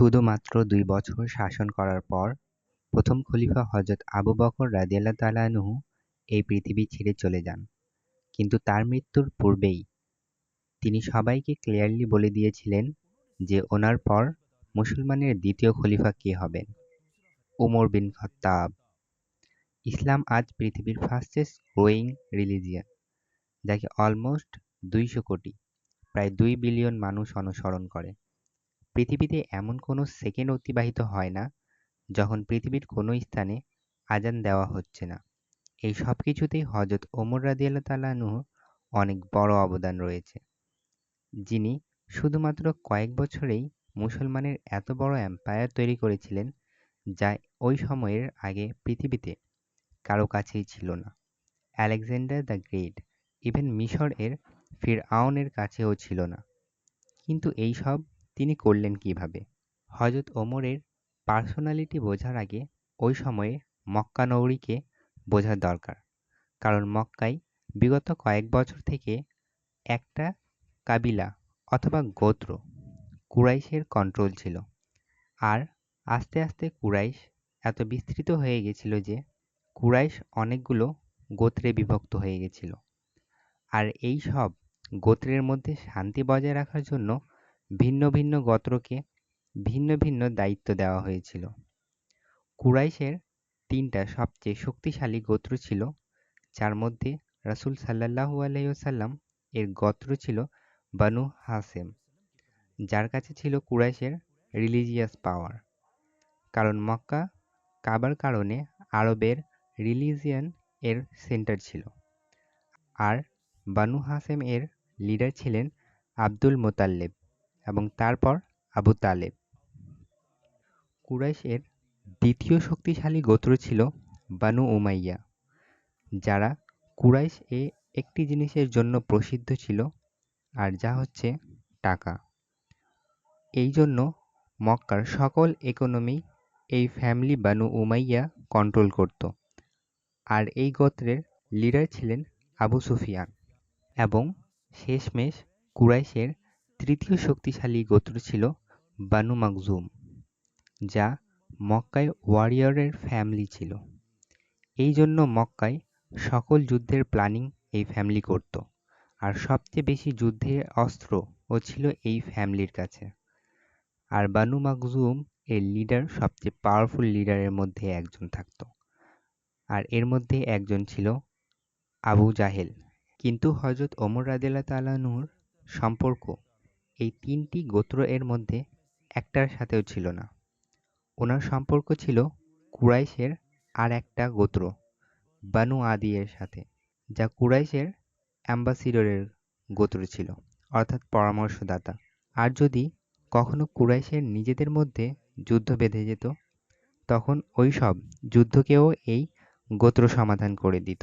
শুধুমাত্র দুই বছর শাসন করার পর প্রথম খলিফা হযরত আবু বকর আনহু এই পৃথিবী ছেড়ে চলে যান। কিন্তু তার মৃত্যুর পূর্বেই তিনি সবাইকে ক্লিয়ারলি বলে দিয়েছিলেন যে ওনার পর মুসলমানের দ্বিতীয় খলিফা কে হবেন। উমর বিন খাত্তাব ইসলাম আজ পৃথিবীর ফাস্টেস্ট গ্রোয়িং রিলিজিয়ান যাকে অলমোস্ট দুইশো কোটি, প্রায় দুই বিলিয়ন মানুষ অনুসরণ করে। পৃথিবীতে এমন কোনো সেকেন্ড অতিবাহিত হয় না যখন পৃথিবীর কোনো স্থানে আজান দেওয়া হচ্ছে না। এই সব কিছুতেই হজরত ওমর রাদিয়াল্লাহু তাআলা অনেক বড় অবদান রয়েছে, যিনি শুধুমাত্র কয়েক বছরেই মুসলমানের এত বড় এম্পায়ার তৈরি করেছিলেন যা ওই সময়ের আগে পৃথিবীতে কারও কাছেই ছিল না। আলেকজান্ডার দ্য গ্রেট ইভেন মিশর এর ফিরআউনের কাছেও ছিল না। কিন্তু এই সব তিনি করলেন কীভাবে? হযরত ওমরের পার্সোনালিটি বোঝার আগে ওই সময়ে মক্কা নগরীকে বোঝার দরকার। কারণ মক্কায় বিগত কয়েক বছর থেকে একটা কাবিলা অথবা গোত্র কুরাইশের কন্ট্রোল ছিল। আর আস্তে আস্তে কুরাইশ এত বিস্তৃত হয়ে গেছিল যে কুরাইশ অনেকগুলো গোত্রে বিভক্ত হয়ে গেছিল। আর এই সব গোত্রের মধ্যে শান্তি বজায় রাখার জন্য ভিন্ন ভিন্ন গোত্রকে ভিন্ন ভিন্ন দায়িত্ব দেওয়া হয়েছিল। কুরাইশের তিনটা সবচেয়ে শক্তিশালী গোত্র ছিল যার মধ্যে রাসূল সাল্লাল্লাহু আলাইহি ওয়াসাল্লাম এর গোত্র ছিল বানু হাসেম, যার কাছে ছিল কুরাইশের রিলিজিয়াস পাওয়ার। কারণ মক্কা কাবার কারণে আরবের রিলিজিয়ান এর সেন্টার ছিল। আর বানু হাসেম এর লিডার ছিলেন আব্দুল মোতাল্লেব এবং তারপর আবু তালেব। কুরাইশ এর দ্বিতীয় শক্তিশালী গোত্র ছিল বানু উমাইয়া, যারা কুরাইশ এ একটি জিনিসের জন্য প্রসিদ্ধ ছিল আর যা হচ্ছে টাকা। এই জন্য মক্কার সকল ইকোনমি এই ফ্যামিলি বানু উমাইয়া কন্ট্রোল করত। আর এই গোত্রের লিডার ছিলেন আবু সুফিয়ান। এবং শেষমেশ কুরাইশের তৃতীয় শক্তিশালী গোত্র ছিল বানু মাকজুম যা মক্কায় ওয়ারিয়রের ফ্যামিলি ছিল। এই জন্য মক্কায় সকল যুদ্ধের প্ল্যানিং এই ফ্যামিলি করত, আর সবচেয়ে বেশি যুদ্ধের অস্ত্র ও ছিল এই ফ্যামিলির কাছে। আর বানু মাকজুম এর লিডার সবচেয়ে পাওয়ারফুল লিডারের মধ্যে একজন থাকত। আর এর মধ্যে একজন ছিল আবু জাহেল। কিন্তু হযরত ওমর রাদিয়াল্লাহু তালানুর সম্পর্ক এই তিনটি গোত্র এর মধ্যে একটার সাথেও ছিল না। ওনার সম্পর্ক ছিল কুরাইশের আর একটা গোত্র বানু আদি এর সাথে, যা কুরাইশের অ্যাম্বাসিডরের গোত্র ছিল, অর্থাৎ পরামর্শদাতা। আর যদি কখনো কুরাইশের নিজেদের মধ্যে যুদ্ধ বেঁধে যেত, তখন ওই সব যুদ্ধকেও এই গোত্র সমাধান করে দিত।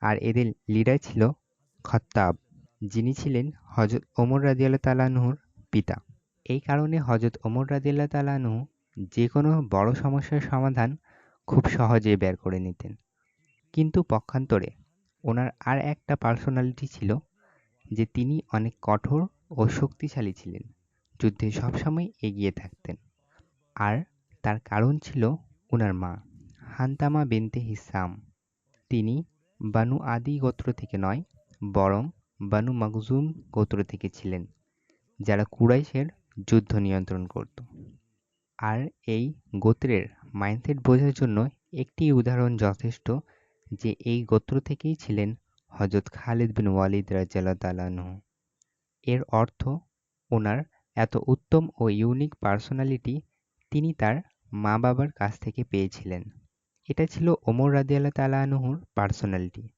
আর এদের লিডার ছিল খত্তাব, যিনি ছিলেন হযরত ওমর রাদিয়াল্লাহু তাআলা আনহুর পিতা। এই কারণে হযরত ওমর রাদিয়াল্লাহু তাআলা আনহু যে কোনো বড় সমস্যার সমাধান খুব সহজেই বের করে নিতেন। কিন্তু পক্ষান্তরে ওনার আর একটা পার্সোনালিটি ছিল যে তিনি অনেক কঠোর ও শক্তিশালী ছিলেন, যুদ্ধে সবসময় এগিয়ে থাকতেন। আর তার কারণ ছিল ওনার মা, হান্তামা বিনতে হিসাম। তিনি বানু আদি গোত্র থেকে নয়, বরং বানু মাখজুম গোত্র থেকে ছিলেন, যারা কুরাইশের যুদ্ধ নিয়ন্ত্রণ করত। আর এই গোত্রের মাইন্ডসেট বোঝার জন্য একটি উদাহরণ যথেষ্ট যে এই গোত্র থেকেই ছিলেন হযরত খালিদ বিন ওয়ালিদ আনহু। এর অর্থ ওনার এত উত্তম ও ইউনিক পার্সোনালিটি তিনি তার মা-বাবার কাছ থেকে পেয়েছিলেন। এটা ছিল ওমর রাদিয়াল্লাহু তাআলা আনহুর পার্সোনালিটি।